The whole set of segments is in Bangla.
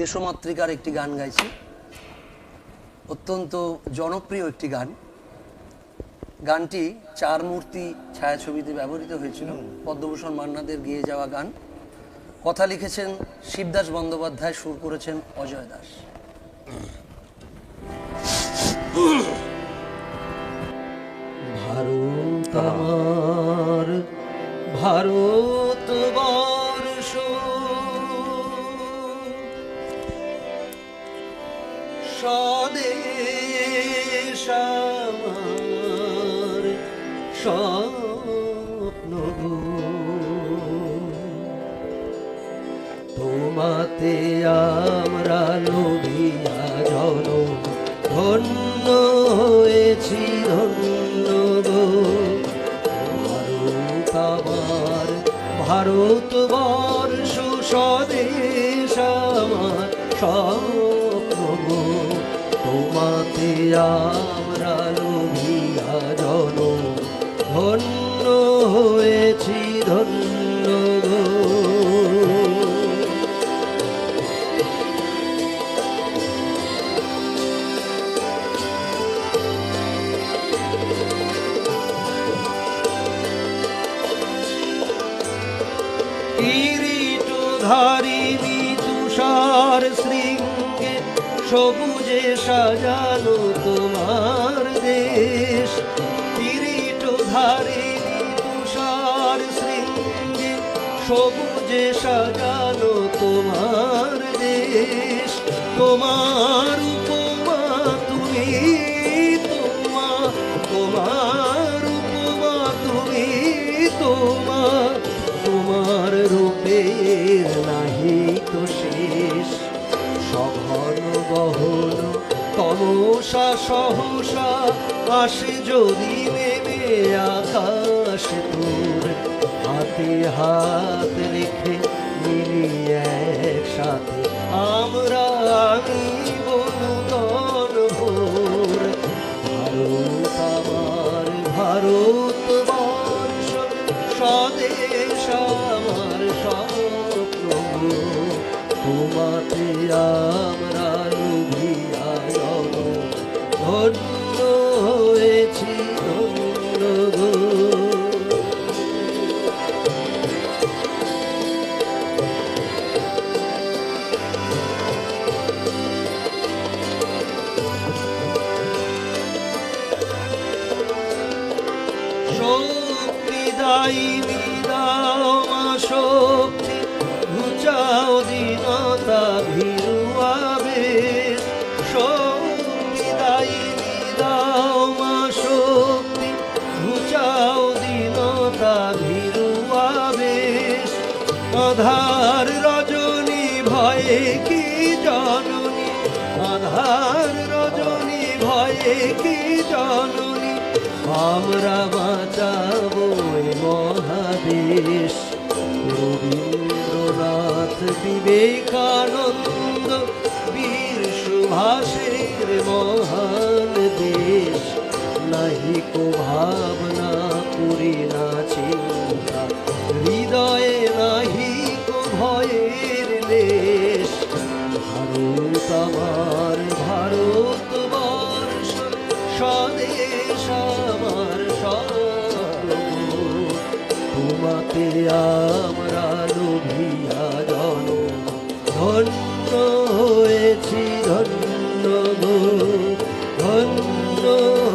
দেশমাতৃকার একটি গান গাইছি। অত্যন্ত জনপ্রিয় একটি গান। গানটি চার মূর্তি ছায়াছবিতে ব্যবহৃত হয়েছিল। পদ্মভূষণ মান্নাদের গিয়ে যাওয়া গান। কথা লিখেছেন শিবদাস বন্দ্যোপাধ্যায় সুর করেছেন অজয় দাস। তোমাতে আমরা লোভিয়া জন, ধন্য হয়েছি, ধন্য গো। আমার ভারত বর্ষ স্বদেশ আমার তোমাতে আমরা লোভিয়া জন ধন্য হয়েছি ধন্য ধারিণী তুষার শৃঙ্গে সবুজে সাজানো তোমার দেশ। ধারিণী তুষার শৃঙ্গে সবুজে সাজানো তোমার দেশ। তোমার উপমা তুমি, তোমা, তোমার উপমা তুমি তোমার তোমার রূপের নাহি তো শেষ। সঘন গহন তমসা সহসা আসে যদি নেমে আকাশ তোর, হাতে হাত রেখে মিলি একসাথে। আমরা আনিব নূতন ভোর। ভারত আধার রজনী ভয়ে কি জননী? আধার রজনী ভয়ে কি জননী? আমরা বাঁচাবো বিবেকানন্দ বীর সুভাষের মহান দেশ। নাহি কো ভাবনা করি না চিন্তা, হৃদয়ে নাহি কো ভয়ের দেশ ভারত আমার, ভারত বর্ষ, স্বদেশ আমার তোমাতে আমরা লোভিয়া ধন্য হয়েছি, ধন্য গো, ধন্য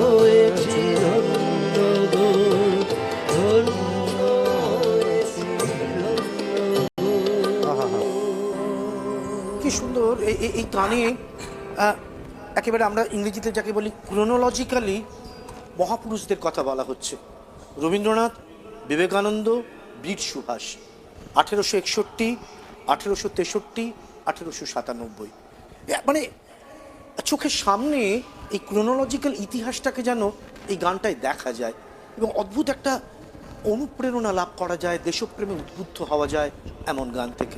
হয়েছি, ধন্য গো, ধন্য হয়েছি কি সুন্দর, এই- গানে একেবারে আমরা ইংরেজিতে যাকে বলি ক্রোনোলজিক্যালি মহাপুরুষদের কথা বলা হচ্ছে। রবীন্দ্রনাথ, বিবেকানন্দ, বীর সুভাষ। আঠেরোশো একষট্টি আঠেরোশো তেষট্টি, আঠেরোশো সাতানব্বই। মানে চোখের সামনে এই ক্রোনোলজিক্যাল ইতিহাসটাকে যেন এই গানটায় দেখা যায় এবং অদ্ভুত একটা অনুপ্রেরণা লাভ করা যায়, দেশপ্রেমে উদ্বুদ্ধ হওয়া যায় এমন গান থেকে।